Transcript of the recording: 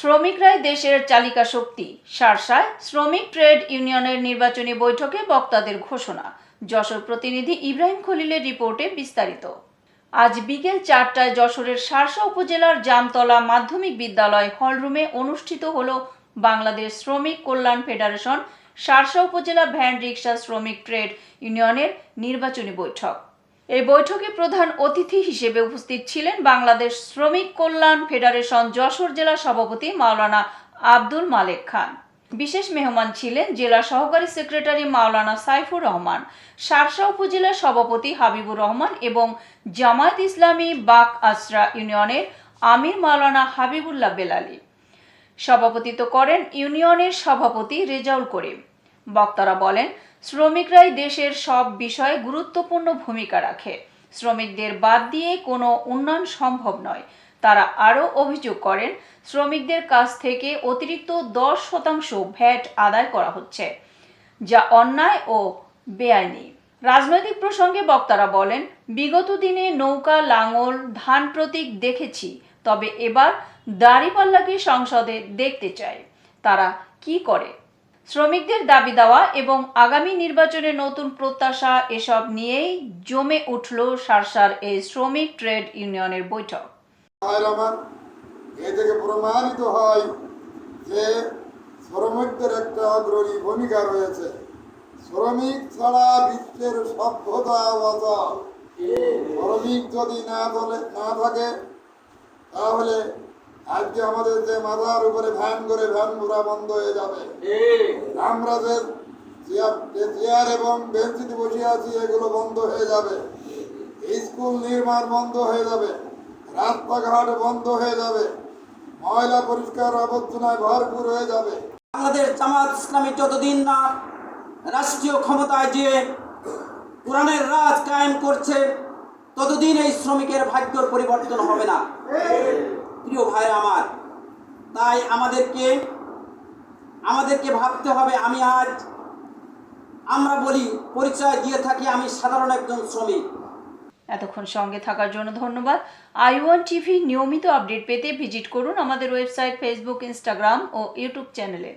শ্রমিকরাই দেশের চালিকা শক্তি। সারসায় শ্রমিক ট্রেড ইউনিয়নের নির্বাচনী বৈঠকে বক্তাদের ঘোষণা। যশোর প্রতিনিধি ইব্রাহিম খলিলের রিপোর্টে বিস্তারিত। আজ বিকেল চারটায় যশোরের সারসা উপজেলার জামতলা মাধ্যমিক বিদ্যালয় হলরুমে অনুষ্ঠিত হল বাংলাদেশ শ্রমিক কল্যাণ ফেডারেশন সারসা উপজেলা ভ্যান রিক্সা শ্রমিক ট্রেড ইউনিয়নের নির্বাচনী বৈঠক। এই বৈঠকে প্রধান অতিথি হিসেবে উপস্থিত ছিলেন বাংলাদেশ শ্রমিক কল্যাণ ফেডারেশন যশোর জেলা সভাপতি মাওলানা আব্দুল মালেক খান। বিশেষ মেহমান ছিলেন জেলা সহকারী সেক্রেটারি মাওলানা সাইফুর রহমান সারসা উপজেলা সভাপতি হাবিবুর রহমান এবং জামায়াত ইসলামী বাক আসরা ইউনিয়নের আমির মাওলানা হাবিবুল্লাহ বেলালি। সভাপতিত্ব করেন ইউনিয়নের সভাপতি রেজাউল করিম। বক্তারা বলেন শ্রমিকরাই দেশের সব বিষয়ে গুরুত্বপূর্ণ ভূমিকা রাখে। শ্রমিকদের বাদ দিয়ে কোনো উন্নয়ন সম্ভব নয়। তারা আরও অভিযোগ করেন, শ্রমিকদের কাছ থেকে অতিরিক্ত দশ শতাংশ ভ্যাট আদায় করা হচ্ছে, যা অন্যায় ও বেআইনি। রাজনৈতিক প্রসঙ্গে বক্তারা বলেন, বিগত দিনে নৌকা, লাঙল, ধান প্রতীক দেখেছি, তবে এবার দাড়িপাল্লাকে সংসদে দেখতে চাই। তারা কি করে? শ্রমিকদের দাবি দেওয়া এবং আগামী নির্বাচনে নতুন প্রত্যাশা এসব নিয়েই জমে উঠল সারসার এই শ্রমিক ট্রেড ইউনিয়নের বৈঠক। এ থেকে প্রমাণিত হয় যে শ্রমিকদের একটা অগ্রণী ভূমিকা রয়েছে। শ্রমিক ছাড়া বিশ্বের সভ্যতা অচল। শ্রমিক যদি না বলে না থাকে, তাহলে আজকে আমাদের যে মাথার উপরে ভ্যান করে ভ্যান ঘোরা বন্ধ হয়ে যাবে। আমরা যে চেয়ার এবং বেঞ্চিতে বসে আছি এগুলো বন্ধ হয়ে যাবে। স্কুল নির্মাণ বন্ধ হয়ে যাবে। রাস্তাঘাট বন্ধ হয়ে যাবে। ময়লা পরিষ্কার আবর্জনায় ভরপুর হয়ে যাবে। বাংলাদেশ জামাত ইসলামী যতদিন না রাষ্ট্রীয় ক্ষমতায় যে কোরআনের রাজ কায়েম করছে ততদিন এই শ্রমিকের ভাগ্যর পরিবর্তন হবে না। প্রিয় ভাই আমার, তাই আমাদেরকে আমাদেরকে ভাবতে হবে, আমি আজ আমরা বলি, পরিচয় দিয়ে থাকি আমি সাধারণ একজন শ্রমিক। এতক্ষণ সঙ্গে থাকার জন্য ধন্যবাদ। আই ওয়ান টিভি নিয়মিত আপডেট পেতে ভিজিট করুন আমাদের ওয়েবসাইট ফেসবুক ইনস্টাগ্রাম ও ইউটিউব চ্যানেলে।